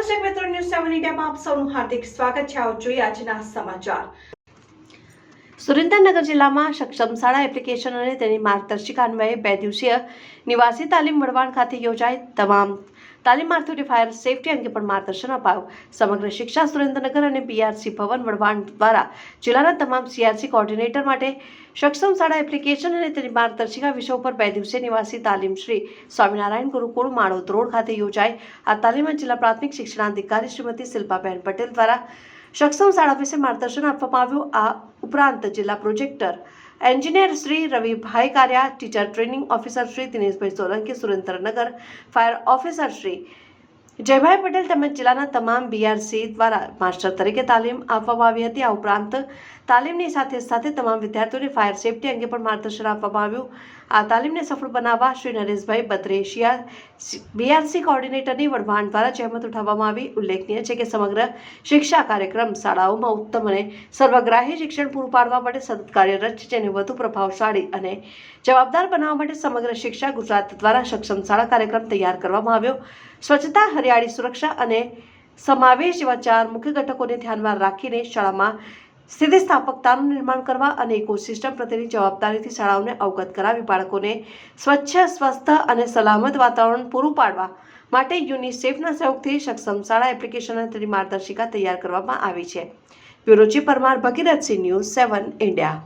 દર્શક મિત્રો ન્યૂઝ સેવન ઇન્ડિયામાં આપ સૌનું હાર્દિક સ્વાગત છે. આવો જોઈએ આજના સમાચાર. સુરેન્દ્રનગર જિલ્લામાં સક્ષમ શાળા એપ્લિકેશન અને તેની માર્ગદર્શિકા અન્વયે બે દિવસીય નિવાસી તાલીમ વડવાણ ખાતે યોજાઈ તમામ તાલીમાર્થીઓને ફાયર સેફટી અંગે પણ માર્ગદર્શન અપાયું. સમગ્ર શિક્ષા સુરેન્દ્રનગર અને બીઆરસી ભવન વડવાણ દ્વારા જિલ્લાના તમામ સીઆરસી કોઓર્ડિનેટર માટે સક્ષમ શાળા એપ્લિકેશન અને તેની માર્ગદર્શિકા વિષય ઉપર બે દિવસીય નિવાસી તાલીમ શ્રી સ્વામિનારાયણ ગુરુકુળ માળોદ રોડ ખાતે યોજાઈ. આ તાલીમમાં જિલ્લા પ્રાથમિક શિક્ષણાધિકારી શ્રીમતી શિલ્પાબેન પટેલ દ્વારા સક્ષમ શાળા વિશે માર્ગદર્શન આપવામાં આવ્યું. આ ઉપરાંત જિલ્લા projector engineer Shri Ravibhai Kariya teacher training officer Shri Dineshbhai Solanki Surendranagar fire officer Shri Jaybhai Patel તેમજ જિલ્લાના તમામ બીઆરસી દ્વારા માસ્ટર તરીકે તાલીમ આપવામાં આવી હતી. આ ઉપરાંત તાલીમની સાથે સાથે તમામ વિદ્યાર્થીઓને ફાયર સેફટી અંગે પણ માર્ગદર્શન આપવામાં આવ્યું. આ તાલીમને સફળ બનાવવા શ્રી નરેશભાઈ બત્રેશિયા બીઆરસી કોઓર્ડિનેટરની વડવાણ દ્વારા જહેમત ઉઠાવવામાં આવી. ઉલ્લેખનીય છે કે સમગ્ર શિક્ષા કાર્યક્રમ શાળાઓમાં ઉત્તમ અને સર્વગ્રાહી શિક્ષણ પૂરું પાડવા માટે સતત કાર્યરત છે. જેને વધુ પ્રભાવશાળી અને જવાબદાર બનાવવા માટે સમગ્ર શિક્ષા ગુજરાત દ્વારા સક્ષમ શાળા કાર્યક્રમ તૈયાર કરવામાં આવ્યો. સ્વચ્છતા હરિયાળી સુરક્ષા અને સમાવેશ જેવા ચાર મુખ્ય ઘટકોને ધ્યાનમાં રાખીને શાળામાં સ્થિતિસ્થાપકતાનું નિર્માણ કરવા અને ઇકોસિસ્ટમ પ્રત્યેની જવાબદારીથી શાળાઓને અવગત કરાવી બાળકોને સ્વચ્છ, સ્વસ્થ અને સલામત વાતાવરણ પૂરું પાડવા માટે યુનિસેફના સહયોગથી સક્ષમ શાળા એપ્લિકેશન અને તેની માર્ગદર્શિકા તૈયાર કરવામાં આવી છે. Bureau chief Parmar Bhagirathsinh news seven India.